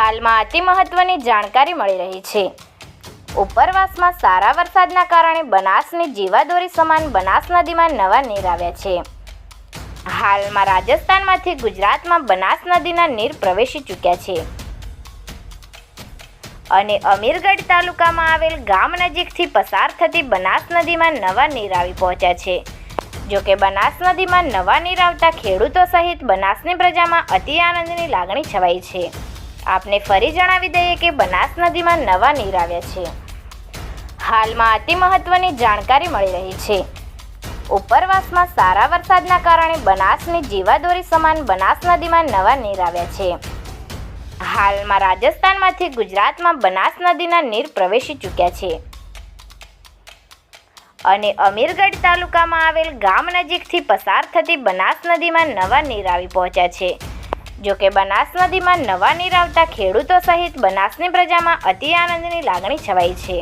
હાલમાં અતિ મહત્વની જાણકારી મળી રહી છે. ઉપરવાસમાં સારા વરસાદના કારણે બનાસની જીવાદોરી સમાન બનાસ નદીમાં નવા નીર આવ્યા છે. હાલમાં રાજસ્થાનમાંથી ગુજરાતમાં બનાસ નદીના નીર પ્રવેશી ચૂક્યા છે. અને અમીરગઢ તાલુકામાં આવેલ ગામ નજીકથી પસાર થતી બનાસ નદીમાં નવા નીર આવી પહોંચ્યા છે. જોકે બનાસ નદીમાં નવા નીર આવતા ખેડૂતો સહિત બનાસની પ્રજામાં અતિ આનંદની લાગણી છવાઈ છે. આપને ફરી જણાવી દઈએ કે બનાસ નદીમાં નવા નીર આવ્યા છે. હાલમાં અતિ મહત્વની જાણકારી મળી રહી છે. ઉપરવાસમાં સારા વરસાદના કારણે બનાસની જીવાદોરી સમાન બનાસ નદીમાં નવા નીર આવ્યા છે. હાલમાં રાજસ્થાનમાંથી ગુજરાતમાં બનાસ નદીના નીર પ્રવેશી ચૂક્યા છે. અને અમીરગઢ તાલુકામાં આવેલ ગામ નજીકથી પસાર થતી બનાસ નદીમાં નવા નીર આવી પહોંચ્યા છે. જોકે બનાસ નદીમાં નવા નીર આવતા ખેડૂતો સહિત બનાસની પ્રજામાં અતિ આનંદની લાગણી છવાઈ છે.